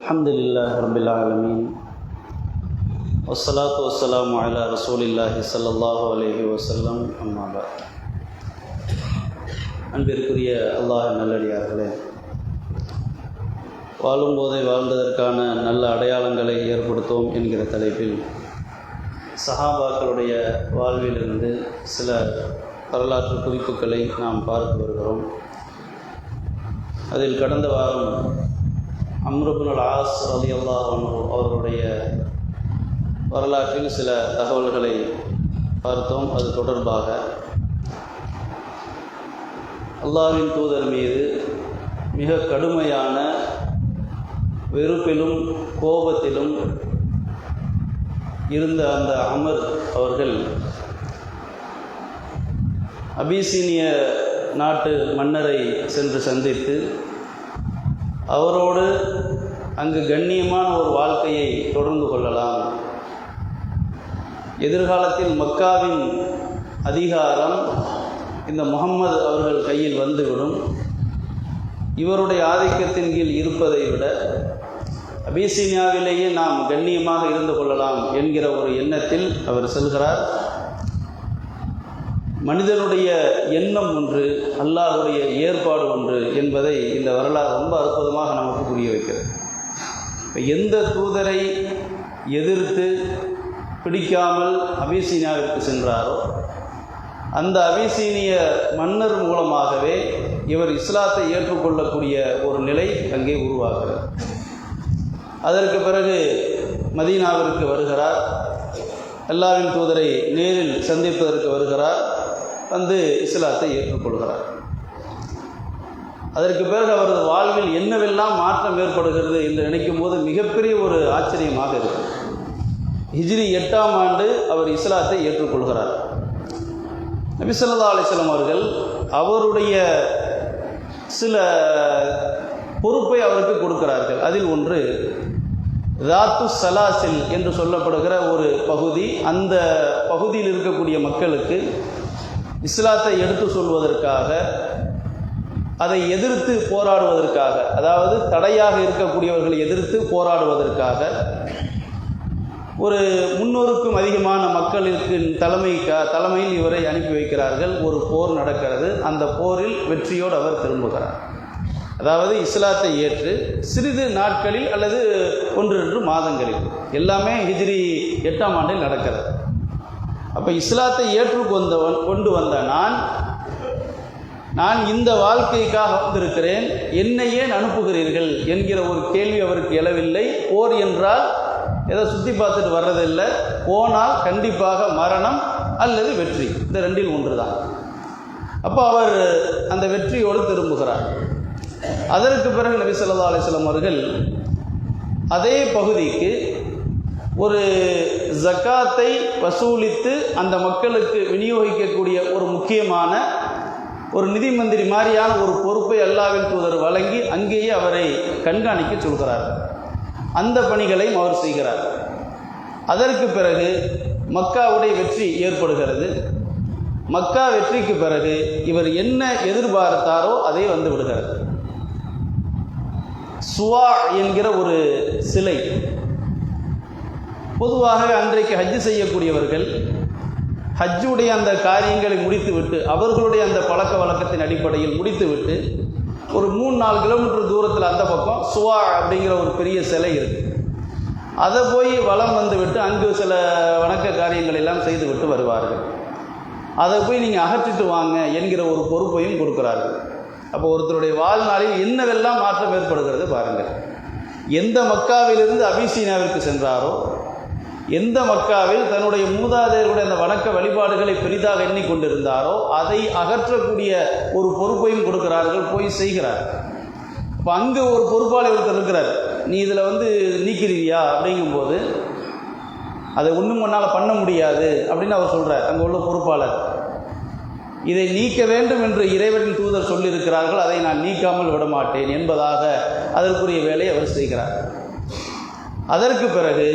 الحمد لله رب العالمين والصلاة والسلام على رسول الله صلى الله عليه وسلم أما بعد அன்பிற்குரிய அல்லாஹ் நல்லடியார்களே வாழும்போதை வாழ்ந்ததற்கான நல்ல அடையாளங்களை ஏற்படுத்தும் என்கிற தலைப்பில் சஹாபாக்களுடைய வாழ்விலிருந்து சில வரலாற்று குறிப்புகளை நாம் பார்த்து வருகிறோம் அதில் கடந்த வாரம் அம்ருபுல் ஆஸ் அலி அல்லாஹ் அவர்களுடைய வரலாற்றில் சில தகவல்களை பார்த்தோம். அது தொடர்பாக அல்லாவின் தூதர் மீது மிக கடுமையான வெறுப்பிலும் கோபத்திலும் இருந்த அந்த அமர் அவர்கள் அபிசீனிய நாட்டு மன்னரை சென்று சந்தித்து அவரோடு அங்கு கண்ணியமான ஒரு வாழ்க்கையை தொடர்ந்து கொள்ளலாம். எதிர்காலத்தில் மக்காவின் அதிகாரம் இந்த முகம்மது அவர்கள் கையில் வந்துவிடும். இவருடைய ஆதிக்கத்தின் கீழ் இருப்பதை விட அபிசீனியாவிலேயே நாம் கண்ணியமாக இருந்து கொள்ளலாம் என்கிற ஒரு எண்ணத்தில் அவர் செல்கிறார். மனிதனுடைய எண்ணம் ஒன்று அல்லாஹுடைய ஏற்பாடு ஒன்று என்பதை இந்த வரலாறு ரொம்ப அற்புதமாக நமக்கு புரிய வைக்கிறது. இப்போ எந்த தூதரை எதிர்த்து பிடிக்காமல் அபிசீனியாவிற்கு சென்றாரோ அந்த அபிசீனிய மன்னர் மூலமாகவே இவர் இஸ்லாத்தை ஏற்றுக்கொள்ளக்கூடிய ஒரு நிலை அங்கே உருவாகிறது. அதற்கு பிறகு மதீனாவிற்கு வருகிறார். அல்லாவின் தூதரை நேரில் சந்திப்பதற்கு வருகிறார். வந்து இஸ்லாத்தை ஏற்றுக்கொள்கிறார். அதற்கு பிறகு அவரது வாழ்வில் என்னவெல்லாம் மாற்றம் ஏற்படுகிறது என்று நினைக்கும் போது மிகப்பெரிய ஒரு ஆச்சரியமாக இருக்கு. ஹிஜ்ரி எட்டாம் ஆண்டு அவர் இஸ்லாத்தை ஏற்றுக்கொள்கிறார். நபிசல்லா அலிஸ்லாம் அவர்கள் அவருடைய சில பொறுப்பை அவருக்கு கொடுக்கிறார்கள். அதில் ஒன்று ராத்து சலாசில் என்று சொல்லப்படுகிற ஒரு பகுதி அந்த பகுதியில் இருக்கக்கூடிய மக்களுக்கு இஸ்லாத்தை எடுத்து சொல்வதற்காக அதை எதிர்த்து போராடுவதற்காக அதாவது தடையாக இருக்கக்கூடியவர்களை எதிர்த்து போராடுவதற்காக ஒரு முன்னூறுக்கும் அதிகமான மக்களுக்கு தலைமை தலைமையில் இவரை அனுப்பி வைக்கிறார்கள். ஒரு போர் நடக்கிறது. அந்த போரில் வெற்றியோடு அவர் திரும்புகிறார். அதாவது இஸ்லாத்தை ஏற்று சிறிது நாட்களில் அல்லது ஒன்று ரெண்டு மாதங்களில். எல்லாமே ஹிஜ்ரி எட்டாம் ஆண்டில் நடக்கிறது. அப்போ இஸ்லாத்தை ஏற்றுக்கொண்டவன் கொண்டு வந்த நான் நான் இந்த வாழ்க்கைக்காக வந்திருக்கிறேன் என்னை ஏன் அனுப்புகிறீர்கள் என்கிற ஒரு கேள்வி அவருக்கு எழவில்லை. போர் என்றால் எதை சுற்றி பார்த்துட்டு வர்றதில்லை. போனால் கண்டிப்பாக மரணம் அல்லது வெற்றி. இந்த ரெண்டில் ஒன்று தான் அப்போ அவர் அந்த வெற்றியோடு திரும்புகிறார். அதற்கு பிறகு நபி சொல்லா அலிஸ்லாம் அவர்கள் அதே பகுதிக்கு ஒரு ஜக்காத்தை வசூலித்து அந்த மக்களுக்கு விநியோகிக்கக்கூடிய ஒரு முக்கியமான ஒரு நிதி மந்திரி மாதிரியான ஒரு பொறுப்பை அல்லாவின் தூதர் வழங்கி அங்கேயே அவரை கண்காணிக்க சொல்கிறார். அந்த பணிகளையும் அவர் செய்கிறார். அதற்கு பிறகு மக்காவுடைய வெற்றி ஏற்படுகிறது. மக்கா வெற்றிக்கு பிறகு இவர் என்ன எதிர்பார்த்தாரோ அதே வந்து விடுகிறது. சுவா என்கிற ஒரு சிலை பொதுவாக அன்றைக்கு ஹஜ்ஜு செய்யக்கூடியவர்கள் ஹஜ்ஜுடைய அந்த காரியங்களை முடித்துவிட்டு அவர்களுடைய அந்த பழக்க வழக்கத்தின் அடிப்படையில் முடித்துவிட்டு ஒரு மூணு நாலு கிலோமீட்டர் தூரத்தில் அந்த பக்கம் சுவா அப்படிங்கிற ஒரு பெரிய சிலை இருக்குது அதை போய் வளம் வந்துவிட்டு அங்கு சில வணக்க காரியங்கள் எல்லாம் செய்துவிட்டு வருவார்கள். அதை போய் நீங்கள் அகற்றிட்டு வாங்க என்கிற ஒரு பொறுப்பையும் கொடுக்குறார்கள். அப்போ ஒருத்தருடைய வாழ்நாளில் என்னவெல்லாம் மாற்றம் ஏற்படுகிறது பாருங்கள். எந்த மக்காவிலிருந்து அபிசீனாவிற்கு சென்றாரோ எந்த மக்காவில் தன்னுடைய மூதாதையர்களுடைய அந்த வணக்க வழிபாடுகளை பெரிதாக எண்ணிக்கொண்டிருந்தாரோ அதை அகற்றக்கூடிய ஒரு பொறுப்பையும் கொடுக்கிறார்கள் போய் செய்கிறார். இப்போ அங்கே ஒரு பொறுப்பாளர் ஒருத்தர் இருக்கிறார். நீ இதில் வந்து நீக்கிறீயா அப்படிங்கும்போது அதை ஒன்றும் ஒன்றால் பண்ண முடியாது அப்படின்னு அவர் சொல்கிறார் அங்கே உள்ள பொறுப்பாளர். இதை நீக்க வேண்டும் என்று இறைவனின் தூதர் சொல்லியிருக்கிறார்கள். அதை நான் நீக்காமல் விடமாட்டேன் என்பதாக அதற்குரிய வேலையை அவர் செய்கிறார். அதற்கு பிறகு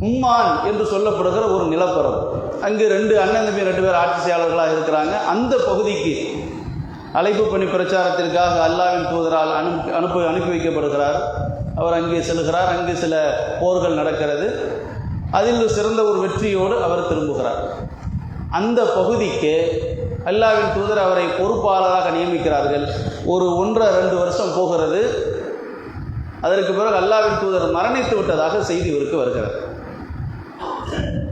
உம்மான் என்று சொல்லப்படுகிற ஒரு நிலப்பரப்பு. அங்கு ரெண்டு அண்ணன் தம்பி ரெண்டு பேர் ஆட்சி செயலாளர்களாக இருக்கிறாங்க. அந்த பகுதிக்கு அழைப்பு பணி பிரச்சாரத்திற்காக அல்லாவின் தூதரால் அனுப்பி அனுப்பி அனுப்பி வைக்கப்படுகிறார். அவர் அங்கே செல்கிறார். அங்கு சில போர்கள் நடக்கிறது. அதில் சிறந்த ஒரு வெற்றியோடு அவர் திரும்புகிறார். அந்த பகுதிக்கு அல்லாவின் தூதர் அவரை பொறுப்பாளராக நியமிக்கிறார்கள். ஒரு ஒன்றரை ரெண்டு வருஷம் போகிறது. அதற்கு பிறகு அல்லாவின் தூதர் மரணித்து விட்டதாக செய்தி இவருக்கு வருகிறது.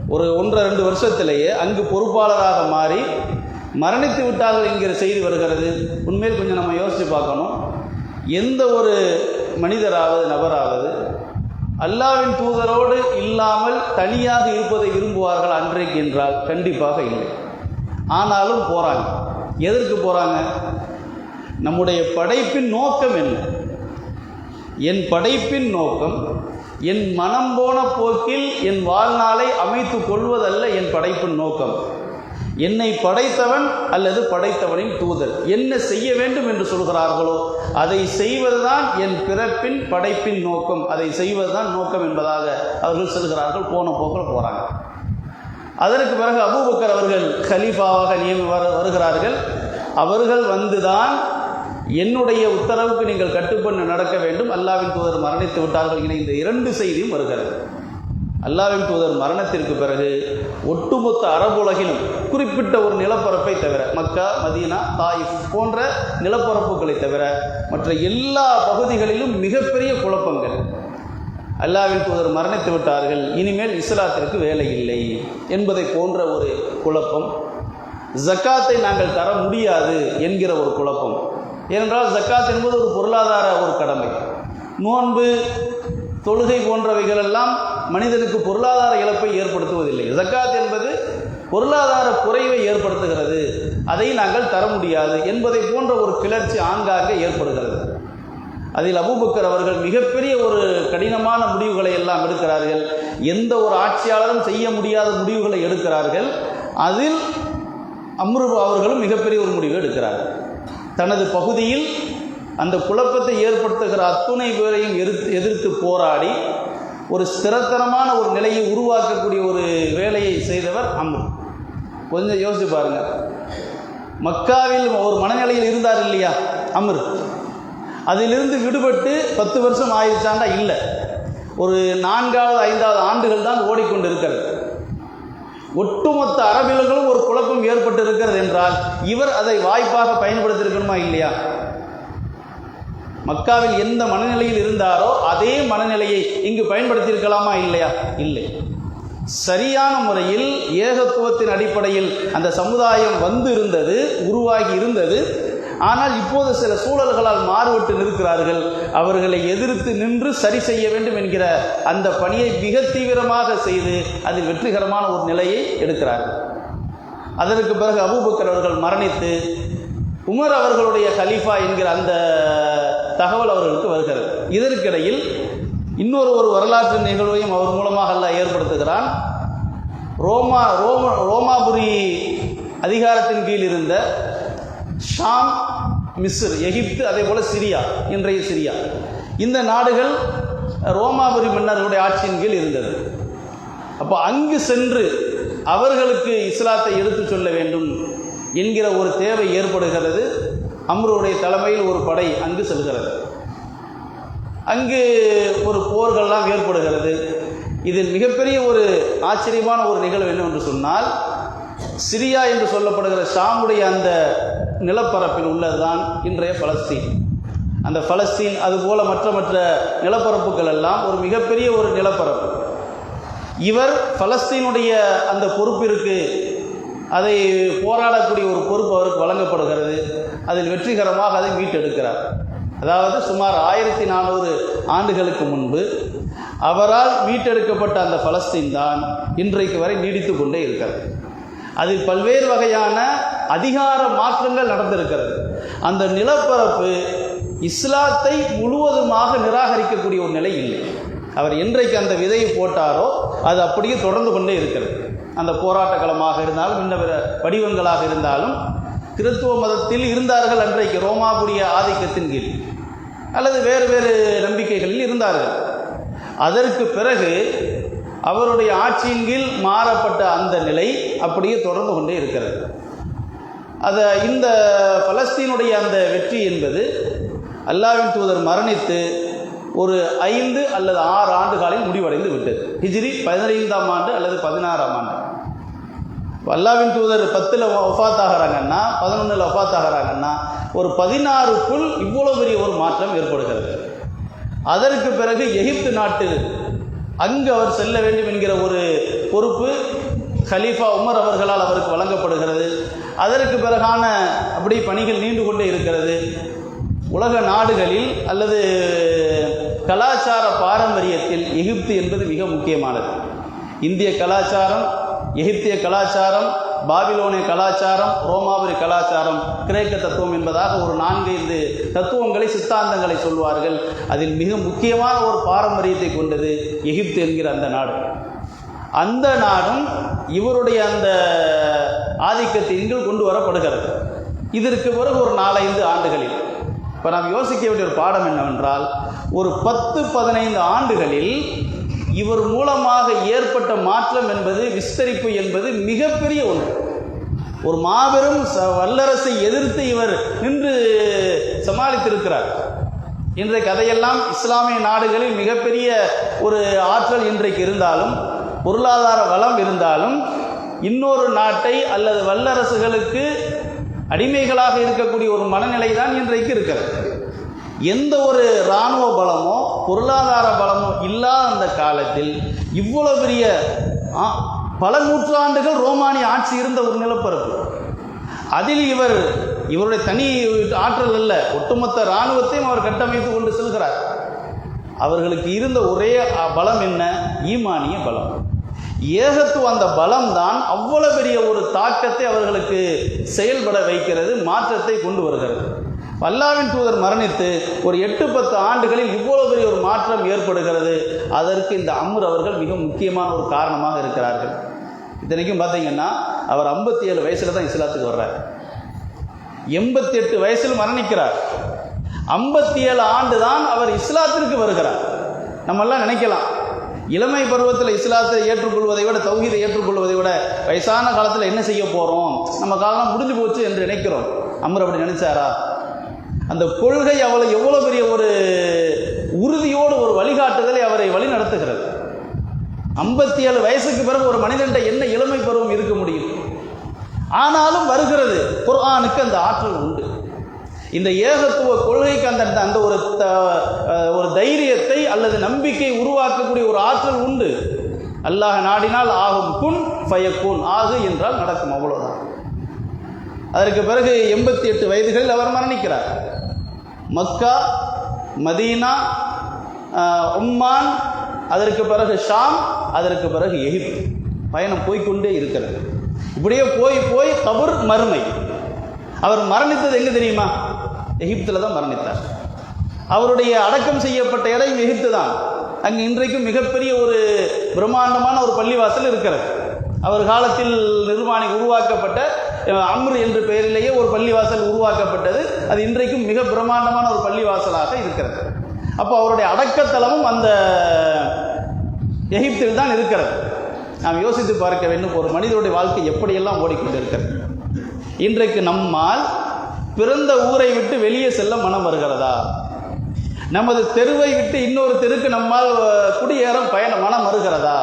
ஒரு ஒன்றரை ரெண்டு வருஷத்திலேயே அங்கு பொறுப்பாளராக மாறி மரணித்து விட்டார்கள் என்கிற செய்தி வருகிறது. உண்மையில் கொஞ்சம் நம்ம யோசித்து பார்க்கணும். எந்த ஒரு மனிதராவது நபராவது அல்லாவின் தூதரோடு இல்லாமல் தனியாக இருப்பதை விரும்புவார்கள் அன்றைக்கு என்றால் கண்டிப்பாக இல்லை. ஆனாலும் போகிறாங்க எதற்கு போகிறாங்க நம்முடைய படைப்பின் நோக்கம் என்ன? என் படைப்பின் நோக்கம் என் மனம் போன போக்கில் என் வாழ்நாளை அமைத்து கொள்வதல்ல என் படைப்பின் நோக்கம். என்னை படைத்தவன் அல்லது படைத்தவனின் தூதர். என்ன செய்ய வேண்டும் என்று சொல்கிறார்களோ அதை செய்வதுதான் என் பிறப்பின் படைப்பின் நோக்கம். அதை செய்வதுதான் நோக்கம் என்பதாக அவர்கள் செல்கிறார்கள். போன போக்கில் போகிறாங்க அதற்கு பிறகு அபூபக்கர் அவர்கள் கலீஃபாவாக நியமி வருகிறார்கள். அவர்கள் வந்துதான் என்னுடைய உத்தரவுக்கு நீங்கள் கட்டுப்பண்ணு நடக்க வேண்டும். அல்லாவின் தூதர் மரணித்து விட்டார்கள் என இந்த இரண்டு செய்தியும் வருகிறது. அல்லாவின் தூதர் மரணத்திற்கு பிறகு ஒட்டுமொத்த அரபுலகிலும் குறிப்பிட்ட ஒரு நிலப்பரப்பை தவிர மக்கா மதீனா தாயிஃப் போன்ற நிலப்பரப்புகளை தவிர மற்ற எல்லா பகுதிகளிலும் மிகப்பெரிய குழப்பங்கள். அல்லாவின் தூதர் மரணித்து விட்டார்கள். இனிமேல் இஸ்லாத்திற்கு வேலை இல்லை என்பதை போன்ற ஒரு குழப்பம். ஜக்காத்தை நாங்கள் தர முடியாது என்கிற ஒரு குழப்பம். ஏனென்றால் ஜக்காத் என்பது ஒரு பொருளாதார ஒரு கடமை. நோன்பு தொழுகை போன்றவைகள் எல்லாம் மனிதனுக்கு பொருளாதார இழப்பை ஏற்படுத்துவதில்லை. ஜக்காத் என்பது பொருளாதார குறைவை ஏற்படுத்துகிறது. அதை நாங்கள் தர முடியாது என்பதை போன்ற ஒரு கிளர்ச்சி ஆங்காங்கே ஏற்படுகிறது. அதில் அபூபக்கர் அவர்கள் மிகப்பெரிய ஒரு கடினமான முடிவுகளை எல்லாம் எடுக்கிறார்கள். எந்த ஒரு ஆட்சியாளரும் செய்ய முடியாத முடிவுகளை எடுக்கிறார்கள். அதில் அம்ரு அவர்களும் மிகப்பெரிய ஒரு முடிவு எடுக்கிறார்கள். தனது பகுதியில் அந்த குழப்பத்தை ஏற்படுத்துகிற அத்துணை பேரையும் எதிர்த்து எதிர்த்து போராடி ஒரு ஸ்திரத்தனமான ஒரு நிலையை உருவாக்கக்கூடிய ஒரு வேலையை செய்தவர் அம்ரு. கொஞ்சம் யோசிச்சு பாருங்க. மக்காவில் ஒரு மனநிலையில் இருந்தார் இல்லையா? அம்ரு. அதிலிருந்து விடுபட்டு பத்து வருஷம் ஆயிடுச்சாண்டா இல்லை. ஒரு நான்காவது ஐந்தாவது ஆண்டுகள் தான் ஓடிக்கொண்டு இருக்கிறது ஒட்டுமொத்த அரபியல்களும் ஒரு குழப்பம் ஏற்பட்டு இருக்கிறது என்றால் இவர் அதை வாய்ப்பாக பயன்படுத்தியிருக்கணுமா இல்லையா? மக்காவில் எந்த மனநிலையில் இருந்தாரோ அதே மனநிலையை இங்கு பயன்படுத்தியிருக்கலாமா இல்லையா? இல்லை. சரியான முறையில் ஏகத்துவத்தின் அடிப்படையில் அந்த சமுதாயம் வந்து இருந்தது உருவாகி இருந்தது. ஆனால் இப்போது சில சூழல்களால் மாறுபட்டு நிற்கிறார்கள். அவர்களை எதிர்த்து நின்று சரி செய்ய வேண்டும் என்கிற அந்த பணியை மிக தீவிரமாக செய்து அதில் வெற்றிகரமான ஒரு நிலையை எடுக்கிறார்கள். அதற்கு பிறகு அபூபக்கர் அவர்கள் மரணித்து உமர் அவர்களுடைய கலீஃபா என்கிற அந்த தகவல் அவர்களுக்கு வருகிறது. இதற்கிடையில் இன்னொரு ஒரு வரலாற்று நிகழ்வையும் அவர் மூலமாக அல்ல ஏற்படுத்துகிறான். ரோமா ரோம ரோமாபுரி அதிகாரத்தின் கீழ் இருந்த ஷாம் மிஸ்ர் எகிப்து அதே போல் சிரியா இன்றைய சிரியா. இந்த நாடுகள் ரோமாபுரி மன்னர்களுடைய ஆட்சியின் கீழ் இருந்தது. அப்போ அங்கு சென்று அவர்களுக்கு இஸ்லாத்தை எடுத்து சொல்ல வேண்டும் என்கிற ஒரு தேவை ஏற்படுகிறது. அம்ருடைய தலைமையில் ஒரு படை அங்கு செல்கிறது. அங்கு ஒரு போர்கள்லாம் ஏற்படுகிறது. இதில் மிகப்பெரிய ஒரு ஆச்சரியமான ஒரு நிகழ்வு என்னவென்று சொன்னால் சிரியா என்று சொல்லப்படுகிற ஷாமுடைய அந்த நிலப்பரப்பில் உள்ளதுதான் இன்றைய பலஸ்தீன். அந்த பலஸ்தீன் அதுபோல மற்ற மற்ற நிலப்பரப்புகள் எல்லாம் ஒரு மிகப்பெரிய ஒரு நிலப்பரப்பு. இவர் பலஸ்தீனுடைய அந்த பொறுப்பிற்கு அதை போராடக்கூடிய ஒரு பொறுப்பு அவருக்கு வழங்கப்படுகிறது. அதில் வெற்றிகரமாக அதை மீட்டெடுக்கிறார். அதாவது சுமார் ஆயிரத்தி நானூறு ஆண்டுகளுக்கு முன்பு அவரால் மீட்டெடுக்கப்பட்ட அந்த பலஸ்தீன் தான் இன்றைக்கு வரை நீடித்து கொண்டே இருக்கிறது. அதில் பல்வேறு வகையான அதிகார மாற்றங்கள் நடந்திருக்கிறது. அந்த நிலப்பரப்பு இஸ்லாத்தை முழுவதுமாக நிராகரிக்கக்கூடிய ஒரு நிலை இல்லை. அவர் என்றைக்கு அந்த விதையை போட்டாரோ அது அப்படியே தொடர்ந்து கொண்டே இருக்கிறது. அந்த போராட்ட களமாக இருந்தாலும் இன்ன வடிவங்களாக இருந்தாலும் கிறித்துவ மதத்தில் இருந்தார்கள் அன்றைக்கு ரோமாபுரிய ஆதிக்கத்தின் கீழ். அல்லது வேறு வேறு நம்பிக்கைகளில் இருந்தார்கள். அதற்கு பிறகு அவருடைய ஆட்சியின் கீழ் மாறப்பட்ட அந்த நிலை அப்படியே தொடர்ந்து கொண்டே இருக்கிறது. அதை இந்த பலஸ்தீனுடைய அந்த வெற்றி என்பது அல்லாவின் தூதர் மரணித்து ஒரு ஐந்து அல்லது ஆறு ஆண்டுகளில் முடிவடைந்து விட்டது. ஹிஜ்ரி பதினைந்தாம் ஆண்டு அல்லது பதினாறாம் ஆண்டு. அல்லாவின் தூதர் பத்தில் ஒஃபாத் ஆகிறாங்கன்னா பதினொன்றில் ஒஃபாத் ஆகிறாங்கன்னா ஒரு பதினாறுக்குள் இவ்வளோ பெரிய ஒரு மாற்றம் ஏற்படுகிறது. அதற்கு பிறகு எகிப்து நாட்டு அங்கு அவர் செல்ல வேண்டும் என்கிற ஒரு பொறுப்பு கலீஃபா உமர் அவர்களால் அவருக்கு வழங்கப்படுகிறது. அதற்கு பிறகான அப்படி பணிகள் நீண்டு கொண்டே இருக்கிறது. உலக நாடுகளில் அல்லது கலாச்சார பாரம்பரியத்தில் எகிப்து என்பது மிக முக்கியமானது. இந்திய கலாச்சாரம் எகிப்திய கலாச்சாரம் பாபிலோனிய கலாச்சாரம் ரோமாபுரி கலாச்சாரம் கிரேக்க தத்துவம் என்பதாக ஒரு நான்கைந்து தத்துவங்களை சித்தாந்தங்களை சொல்வார்கள். அதில் மிக முக்கியமான ஒரு பாரம்பரியத்தை கொண்டது எகிப்து என்கிற அந்த நாடு. அந்த நாடும் இவருடைய அந்த ஆதிக்கத்தின் கீழ் கொண்டு வரப்படுகிறது. இதற்கு பிறகு ஒரு நாலைந்து ஆண்டுகளில் இப்போ நாம் யோசிக்க வேண்டிய ஒரு பாடம் என்னவென்றால் ஒரு பத்து பதினைந்து ஆண்டுகளில் இவர் மூலமாக ஏற்பட்ட மாற்றம் என்பது விஸ்தரிப்பு என்பது மிகப்பெரிய ஒன்று. ஒரு மாபெரும் ச வல்லரசை எதிர்த்து இவர் நின்று சமாளித்திருக்கிறார். இன்றைக்கு கதையெல்லாம் இஸ்லாமிய நாடுகளில் மிகப்பெரிய ஒரு ஆற்றல் இன்றைக்கு இருந்தாலும் பொருளாதார வளம் இருந்தாலும் இன்னொரு நாட்டை அல்லது வல்லரசுகளுக்கு அடிமைகளாக இருக்கக்கூடிய ஒரு மனநிலை தான் இன்றைக்கு இருக்கிறது. எந்த ஒரு இராணுவ பலமோ பொருளாதார பலமோ இல்லாத அந்த காலத்தில் இவ்வளோ பெரிய பல நூற்றாண்டுகள் ரோமானிய ஆட்சி இருந்த ஒரு நிலப்பரப்பு. அதில் இவர் இவருடைய தனி ஆற்றல் அல்ல ஒட்டுமொத்த இராணுவத்தையும் அவர் கட்டமைத்து கொண்டு செல்கிறார். அவர்களுக்கு இருந்த ஒரே பலம் என்ன? ஈமானிய பலம். ஏகத்துவ அந்த பலம்தான் அவ்வளோ அவ்வளவு பெரிய ஒரு தாக்கத்தை அவர்களுக்கு செயல்பட வைக்கிறது மாற்றத்தை கொண்டு வருகிறது. அல்லாவின் தூதர் மரணித்து ஒரு எட்டு பத்து ஆண்டுகளில் இவ்வளவு பெரிய ஒரு மாற்றம் ஏற்படுகிறது. அதற்கு இந்த அம்ர் அவர்கள் மிக முக்கியமான ஒரு காரணமாக இருக்கிறார்கள். இத்தனைக்கும் பார்த்தீங்கன்னா அவர் ஐம்பத்தி ஏழு வயசில் தான் இஸ்லாத்துக்கு வர்றார். எண்பத்தி எட்டு வயசில் மரணிக்கிறார். ஐம்பத்தி ஏழு ஆண்டு தான் அவர் இஸ்லாத்திற்கு வருகிறார். நம்மெல்லாம் நினைக்கலாம் இளமை பருவத்தில் இஸ்லாத்தை ஏற்றுக்கொள்வதை விட தௌஹீதை ஏற்றுக்கொள்வதை விட வயசான காலத்தில் என்ன செய்ய போகிறோம் நம்ம காலம் முடிஞ்சு போச்சு என்று நினைக்கிறோம். அமர் அப்படி நினைச்சாரா? அந்த கொள்கை அவளை எவ்வளோ பெரிய ஒரு உறுதியோடு ஒரு வழிகாட்டுதலை அவரை வழி நடத்துகிறது. ஐம்பத்தி ஏழு வயசுக்கு பிறகு ஒரு மனிதன்ட என்ன இளமை பருவம் இருக்க முடியும்? ஆனாலும் வருகிறது. குர்ஆனுக்கு அந்த ஆற்றல் உண்டு. இந்த ஏகத்துவ கொள்கைக்கு அந்த அந்த ஒரு த- ஒரு தைரியத்தை அல்லது நம்பிக்கை உருவாக்கக்கூடிய ஒரு ஆற்றல் உண்டு. அல்லாஹ் நாடினால் ஆகும். குன் ஃபயக்குன். ஆகு என்றால் நடக்கும் அவ்வளோதான் அதற்கு பிறகு எண்பத்தி எட்டு வயதுகளில் அவர் மரணிக்கிறார். மக்கா மதீனா உம்மான் அதற்கு பிறகு ஷாம் அதற்கு பிறகு எகிப்து. பயணம் போய்க்கொண்டே இருக்கிறது. இப்படியே போய் போய் கபர் மறுமை. அவர் மரணித்தது எங்கே தெரியுமா? எகிப்தில் தான் மரணித்தார். அவருடைய அடக்கம் செய்யப்பட்ட இடம் எகிப்து தான் அங்கு இன்றைக்கும் மிகப்பெரிய ஒரு பிரம்மாண்டமான ஒரு பள்ளிவாசல் இருக்கிறது. அவர் காலத்தில் நிர்மாணி உருவாக்கப்பட்ட அம்ரு என்ற பெயரிலேயே ஒரு பள்ளிவாசல் உருவாக்கப்பட்டது. அது இன்றைக்கும் மிக பிரம்மாண்டமான ஒரு பள்ளிவாசலாக இருக்கிறது. அப்போ அவருடைய அடக்கத்தலமும் அந்த எகிப்தில் தான் இருக்கிறது. நாம் யோசித்து பார்க்க வேண்டும் ஒரு மனிதனுடைய வாழ்க்கை எப்படியெல்லாம் ஓடிக்கொண்டிருக்கிறது? இன்றைக்கு நம்மால் பிறந்த ஊரை விட்டு வெளியே செல்ல மனம் வருகிறதா? நமது தெருவை விட்டு இன்னொரு தெருக்கு நம்மால் குடியேறும் குடியேற பயண மனம் வருகிறதா?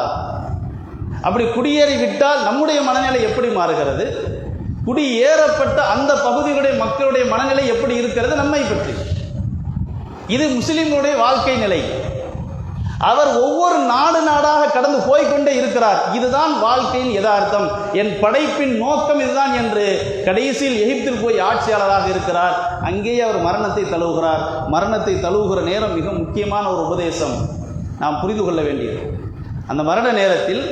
அப்படி குடியேறி விட்டால் நம்முடைய மனநிலை எப்படி மாறுகிறது? குடியேறப்பட்ட அந்த பகுதிகளுடைய மக்களுடைய மனநிலை எப்படி இருக்கிறது? நம்மை பற்றி. இது முஸ்லிம்களுடைய வாழ்க்கை நிலை. அவர் ஒவ்வொரு நாடு நாடாக கடந்து போய்க்கொண்டே இருக்கிறார். இதுதான் வாழ்க்கையின் யதார்த்தம். என் படைப்பின் நோக்கம் இதுதான் என்று கடைசியில் எகிப்தில் போய் ஆட்சியாளராக இருக்கிறார். அங்கேயே அவர் மரணத்தை தழுவுகிறார். மரணத்தை தழுவுகிற நேரம் மிக முக்கியமான ஒரு உபதேசம். நாம் புரிந்து கொள்ள வேண்டியது. அந்த மரண நேரத்தில்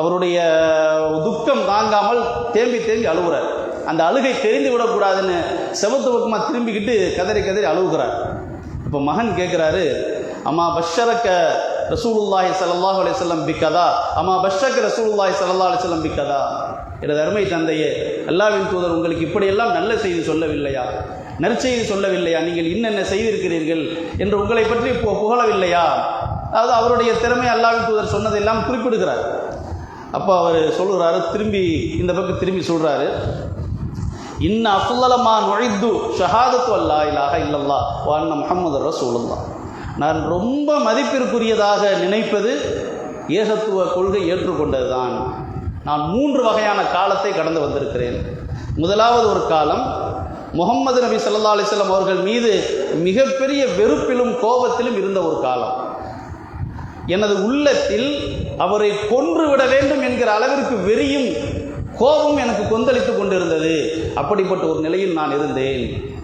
அவருடைய துக்கம் தாங்காமல் தேம்பி தேம்பி அழுகுறார். அந்த அழுகை தெரிந்து விடக்கூடாதுன்னு செவத்து பக்கமாக திரும்பிக்கிட்டு கதறி கதறி அழுகுறார் இப்போ மகன் கேட்குறாரு அம்மா பஷரக்க ரசூலுல்லாஹி சல்லாஹ் அலைஹி வஸல்லம் பிக்கதா? அம்மா பஷரக்க ரசூலுல்லாஹி ஸல்லல்லாஹு அலைஹி வஸல்லம் பிக்கதா? எனது அருமை தந்தையே அல்லாஹ்வின் தூதர் உங்களுக்கு இப்படியெல்லாம் நல்ல செய்தி சொல்லவில்லையா? நற்செய்தி சொல்லவில்லையா? நீங்கள் இன்னென்ன செய்திருக்கிறீர்கள் என்று உங்களை பற்றி இப்போ புகழவில்லையா? அதாவது அவருடைய திறமை அல்லாவின் தூதர் சொன்னதெல்லாம் குறிப்பிடுகிறார். அப்போ அவர் சொல்லுறாரு திரும்பி இந்த பக்கம் திரும்பி சொல்கிறாரு இன்ன அஃலமா நுழைத்து ஷஹாதத்து அல்லா இலாஹ இல்லல்லா வான்ன முகமது ரசூலுல்லா நான் ரொம்ப மதிப்பிற்குரியதாக நினைப்பது ஏகத்துவ கொள்கை ஏற்றுக்கொண்டதுதான். நான் மூன்று வகையான காலத்தை கடந்து வந்திருக்கிறேன். முதலாவது ஒரு காலம் முகமது நபி சல்லா அலிஸ்லாம் அவர்கள் மீது மிகப்பெரிய வெறுப்பிலும் கோபத்திலும் இருந்த ஒரு காலம். எனது உள்ளத்தில் அவரை கொன்று விட வேண்டும் என்கிற அளவிற்கு வெறியும் கோபம் எனக்கு கொந்தளித்து கொண்டிருந்தது. அப்படிப்பட்ட ஒரு நிலையில் நான் இருந்தேன்.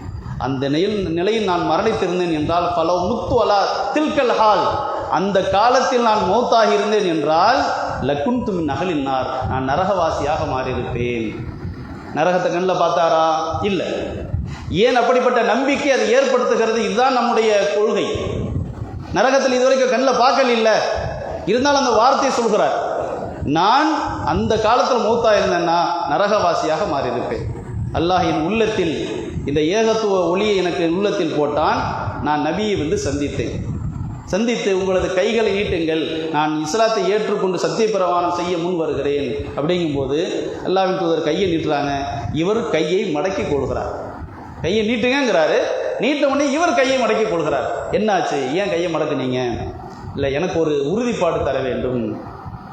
அந்த நிலையில் நிலையில் நான் மரணித்திருந்தேன் என்றால் பல முத்து அலா தில்கல் ஹால். அந்த காலத்தில் நான் மௌத்தாகி இருந்தேன் என்றால் லக்குன் துமின் நகலினார் நான் நரகவாசியாக மாறியிருப்பேன். நரகத்தை கண்ணில் பார்த்தாரா? இல்லை. ஏன் அப்படிப்பட்ட நம்பிக்கை அதை ஏற்படுத்துகிறது? இதுதான் நம்முடைய கொள்கை. நரகத்தில் இதுவரைக்கும் கண்ணில் பார்க்கல இல்லை. இருந்தாலும் அந்த வார்த்தையை சொல்கிறார் நான் அந்த காலத்தில் மூத்தா இருந்தேன்னா நரகவாசியாக மாறியிருப்பேன். அல்லாஹ் என் உள்ளத்தில் இந்த ஏகத்துவ ஒளியை எனக்கு உள்ளத்தில் போட்டான் நான் நபியை வந்து சந்தித்தேன். சந்தித்து உங்களது கைகளை நீட்டுங்கள். நான் இஸ்லாத்தை ஏற்றுக்கொண்டு சத்திய பிரமாணம் செய்ய முன் வருகிறேன். அப்படிங்கும்போது அல்லாவின் தூதர் கையை நீட்டுறாங்க. இவர் கையை மடக்கி கொள்கிறார். கையை நீட்டுங்கிறாரு நீட்ட உடனே இவர் கையை மடக்கி கொள்கிறார். என்னாச்சு? ஏன் கையை மடக்குனீங்க? இல்லை எனக்கு ஒரு உறுதிப்பாடு தர வேண்டும்.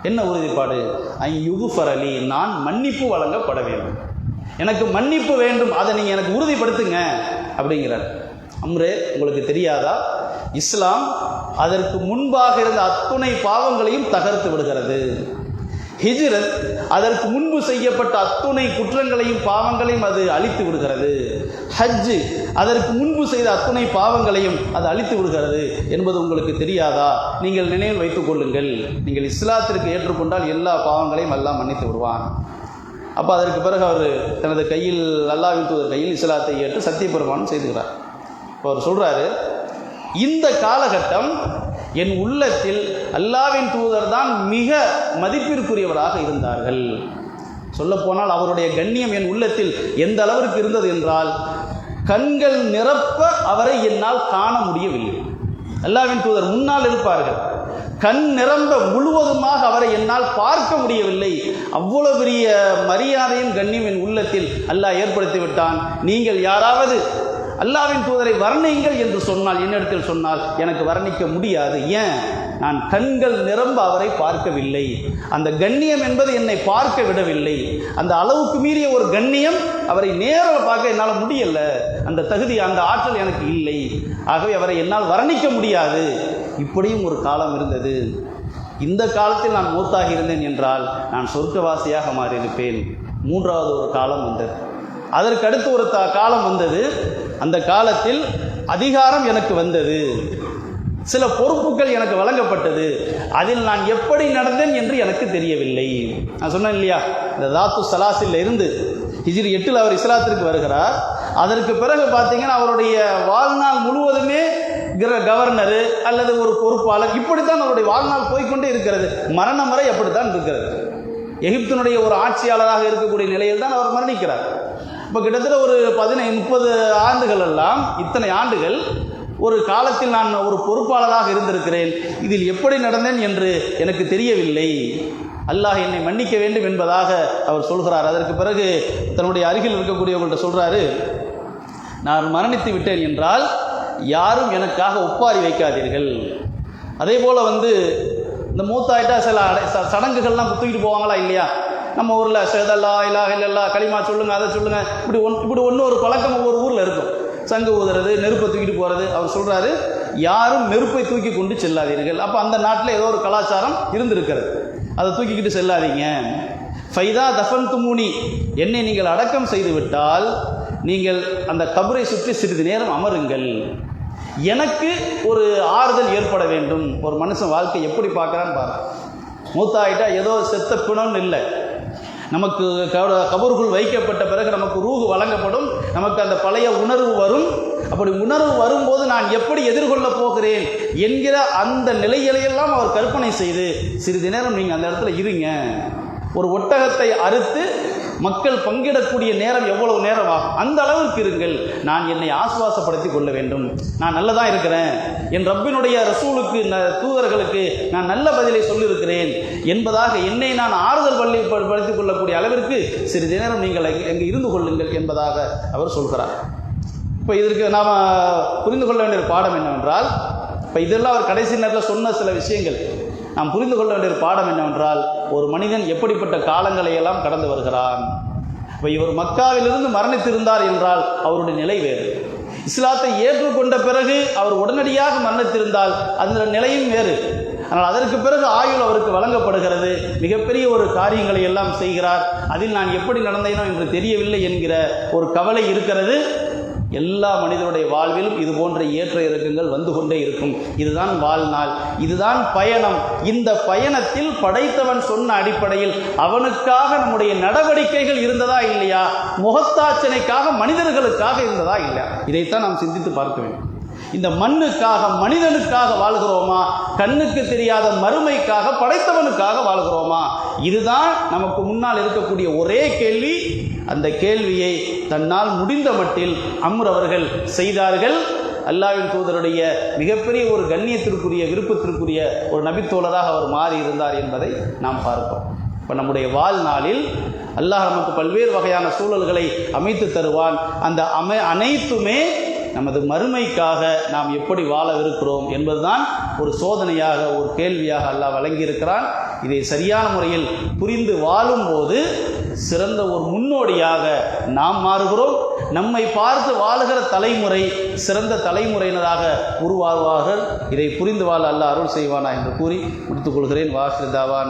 என்ன உறுதிப்பாடு? ஐ யுகுஃபரலி நான் மன்னிப்பு வழங்கப்பட வேண்டும். எனக்கு மன்னிப்பு வேண்டும் அதை நீங்கள் எனக்கு உறுதிப்படுத்துங்க அப்படிங்கிறார். அம்ரே உங்களுக்கு தெரியாதா? இஸ்லாம் அதற்கு முன்பாக இருந்த அத்துணை பாவங்களையும் தகர்த்து விடுகிறது. ஹிஜ்ரத் அதற்கு முன்பு செய்யப்பட்ட அத்துணை குற்றங்களையும் பாவங்களையும் அது அழித்து விடுகிறது. ஹஜ்ஜு அதற்கு முன்பு செய்த அத்துணை பாவங்களையும் அது அழித்து விடுகிறது என்பது உங்களுக்கு தெரியாதா? நீங்கள் நினைவில் வைத்துக் கொள்ளுங்கள். நீங்கள் இஸ்லாத்திற்கு ஏற்றுக்கொண்டால் எல்லா பாவங்களையும் எல்லாம் மன்னித்து விடுவான். அப்போ அதற்கு பிறகு அவர் தனது கையில் அல்லாவின் தூதர் கையில் இஸ்லாத்தை ஏற்று சத்தியப்பிரமாணம் செய்துகிறார். இப்போ அவர் சொல்கிறாரு இந்த காலகட்டம் என் உள்ளத்தில் அல்லாவின் தூதர் தான் மிக மதிப்பிற்குரியவராக இருந்தார்கள். சொல்லப்போனால் அவருடைய கண்ணியம் என் உள்ளத்தில் எந்த அளவிற்கு இருந்தது என்றால் கண்கள் நிரப்ப அவரை என்னால் காண முடியவில்லை. அல்லாவின் தூதர் முன்னால் இருப்பார்கள். கண் நிரம்ப முழுவதுமாக அவரை என்னால் பார்க்க முடியவில்லை. அவ்வளவு பெரிய மரியாதையும் கண்ணியம் என் உள்ளத்தில் அல்லாஹ் ஏற்படுத்தி விட்டான். நீங்கள் யாராவது அல்லாவின் தூதரை வர்ணிங்கள் என்று சொன்னால் என்னிடத்தில் சொன்னால் எனக்கு வர்ணிக்க முடியாது. ஏன்? நான் கண்கள் நிரம்ப அவரை பார்க்கவில்லை. அந்த கண்ணியம் என்பது என்னை பார்க்க விடவில்லை. அந்த அளவுக்கு மீறிய ஒரு கண்ணியம் அவரை நேரில் பார்க்க என்னால் முடியல. அந்த தகுதி அந்த ஆற்றல் எனக்கு இல்லை. ஆகவே அவரை என்னால் வர்ணிக்க முடியாது. இப்படியும் ஒரு காலம் இருந்தது. இந்த காலத்தில் நான் மூத்தாகி இருந்தேன் என்றால் நான் சொர்க்கவாசியாக மாறியிருப்பேன். மூன்றாவது ஒரு காலம் வந்தது. அதற்கடுத்து ஒரு த காலம் வந்தது. அந்த காலத்தில் அதிகாரம் எனக்கு வந்தது. சில பொறுப்புகள் எனக்கு வழங்கப்பட்டது. அதில் நான் எப்படி நடந்தேன் என்று எனக்கு தெரியவில்லை. நான் சொன்னேன் இல்லையா? இந்த தாத்து சலாசில் இருந்து ஹிஜ்ரி எட்டில் அவர் இஸ்லாத்திற்கு வருகிறார். அதற்கு பிறகு பார்த்தீங்கன்னா அவருடைய வாழ்நாள் முழுவதுமே கவர்னரு அல்லது ஒரு பொறுப்பாளர் இப்படித்தான் அவருடைய வாழ்நாள் போய்க்கொண்டே இருக்கிறது. மரணம் வரை அப்படித்தான் இருக்கிறது. எகிப்தினுடைய ஒரு ஆட்சியாளராக இருக்கக்கூடிய நிலையில் தான் அவர் மரணிக்கிறார். இப்போ கிட்டத்தட்ட ஒரு பதினை முப்பது ஆண்டுகள் எல்லாம் இத்தனை ஆண்டுகள் ஒரு காலத்தில் நான் ஒரு பொறுப்பாளராக இருந்திருக்கிறேன். இதில் எப்படி நடந்தேன் என்று எனக்கு தெரியவில்லை. அல்லாஹ் என்னை மன்னிக்க வேண்டும் என்பதாக அவர் சொல்கிறார். அதற்கு பிறகு தன்னுடைய அருகில் இருக்கக்கூடியவங்கள்ட்ட சொல்கிறாரு நான் மரணித்து விட்டேன் என்றால் யாரும் எனக்காக ஒப்பாரி வைக்காதீர்கள். அதே போல் வந்து இந்த மூத்தாயிட்டா சில அடை ச- சடங்குகள்லாம் குத்துக்கிட்டு போவாங்களா இல்லையா? நம்ம ஊரில் சேதல்லா இல்லா இல்லல்லா களிமா சொல்லுங்கள் அதை சொல்லுங்கள் இப்படி ஒன் இப்படி ஒன்று ஒரு பழக்கம் ஒவ்வொரு ஊரில் இருக்கும். சங்கு ஊதுறது நெருப்பை தூக்கிட்டு போகிறது அவர் சொல்கிறாரு யாரும் நெருப்பை தூக்கி கொண்டு செல்லாதீர்கள். அப்போ அந்த நாட்டில் ஏதோ ஒரு கலாச்சாரம் இருந்திருக்கிறது. அதை தூக்கிக்கிட்டு செல்லாதீங்க. ஃபைதா தஃபன் துமுனி என்னை நீங்கள் அடக்கம் செய்து விட்டால் நீங்கள் அந்த கபரை சுற்றி சிறிது நேரம் அமருங்கள். எனக்கு ஒரு ஆறுதல் ஏற்பட வேண்டும். ஒரு மனுஷன் வாழ்க்கை எப்படி பார்க்குறான்னு பாரு மூத்தாயிட்டா ஏதோ செத்த பிணம்னு இல்லை. நமக்கு கபருக்குள் வைக்கப்பட்ட பிறகு நமக்கு ரூகு வழங்கப்படும். நமக்கு அந்த பழைய உணர்வு வரும். அப்படி உணர்வு வரும்போது நான் எப்படி எதிர்கொள்ளப் போகிறேன் என்கிற அந்த நிலையிலையெல்லாம் அவர் கற்பனை செய்து சிறிது நேரம் நீங்கள் அந்த இடத்துல இருங்க. ஒரு ஒட்டகத்தை அறுத்து மக்கள் பங்கிடக்கூடிய நேரம் எவ்வளவு நேரம் ஆகும் அந்த அளவுக்கு இருங்கள். நான் என்னை ஆசுவாசப்படுத்தி கொள்ள வேண்டும். நான் நல்லதாக இருக்கிறேன். என் ரப்பினுடைய ரசூலுக்கு ந- தூதர்களுக்கு நான் நல்ல பதிலை சொல்லியிருக்கிறேன் என்பதாக என்னை நான் ஆறுதல் பள்ளி ப- படுத்திக் கொள்ளக்கூடிய அளவிற்கு சிறிது நேரம் நீங்கள் அங்கே- இருந்து கொள்ளுங்கள் என்பதாக அவர் சொல்கிறார். இப்போ இதற்கு நாம் புரிந்து கொள்ள வேண்டிய பாடம் என்னவென்றால் இப்போ இதெல்லாம் அவர் கடைசி நேரத்தில் சொன்ன சில விஷயங்கள். நாம் புரிந்து கொள்ள வேண்டிய பாடம் என்னவென்றால் ஒரு மனிதன் எப்படிப்பட்ட காலங்களை எல்லாம் கடந்து வருகிறான்? இப்போ இவர் மக்காவிலிருந்து மரணித்திருந்தார் என்றால் அவருடைய நிலை வேறு. இஸ்லாத்தை ஏற்றுக்கொண்ட பிறகு அவர் உடனடியாக மரணித்திருந்தால் அந்த நிலையும் வேறு. ஆனால் அதற்கு பிறகு ஆயுள் அவருக்கு வழங்கப்படுகிறது. மிகப்பெரிய ஒரு காரியங்களை எல்லாம் செய்கிறார். அதில் நான் எப்படி நடந்தேனோ என்று தெரியவில்லை என்கிற ஒரு கவலை இருக்கிறது. எல்லா மனிதனுடைய வாழ்விலும் இது போன்ற ஏற்ற இறக்கங்கள் வந்து கொண்டே இருக்கும். இதுதான் வாழ்நாள். இதுதான் பயணம். இந்த பயணத்தில் படைத்தவன் சொன்ன அடிப்படையில் அவனுக்காக நம்முடைய நடவடிக்கைகள் இருந்ததா இல்லையா? முகத்தாச்சனைக்காக மனிதர்களுக்காக இருந்ததா இல்லையா? இதைத்தான் நாம் சிந்தித்து பார்க்க வேண்டும். இந்த மண்ணுக்காக மனிதனுக்காக வாழ்கிறோமா? கண்ணுக்கு தெரியாத மறுமைக்காக படைத்தவனுக்காக வாழ்கிறோமா? இதுதான் நமக்கு முன்னால் இருக்கக்கூடிய ஒரே கேள்வி. அந்த கேள்வியை தன்னால் முடிந்த மட்டில் அம்ர் அவர்கள் செய்தார்கள். அல்லாவின் தூதருடைய மிகப்பெரிய ஒரு கண்ணியத்திற்குரிய விருப்பத்திற்குரிய ஒரு நபித்தோழராக அவர் மாறி இருந்தார் என்பதை நாம் பார்ப்போம். இப்போ நம்முடைய வாழ்நாளில் அல்லாஹ் நமக்கு பல்வேறு வகையான சூழல்களை அமைத்து தருவான். அந்த அமை அனைத்துமே நமது மறுமைக்காக நாம் எப்படி வாழவிருக்கிறோம் என்பதுதான் ஒரு சோதனையாக ஒரு கேள்வியாக அல்லாஹ் வழங்கியிருக்கிறான். இதை சரியான முறையில் புரிந்து வாழும்போது சிறந்த ஒரு முன்னோடியாக நாம் மாறுகிறோம். நம்மை பார்த்து வாழுகிற தலைமுறை சிறந்த தலைமுறையினராக உருவாகுவார்கள் இதை புரிந்து வாழ அல்லாஹ் அருள் செய்வானா என்று கூறி முடித்துக் கொள்கிறேன். வாசிதாவா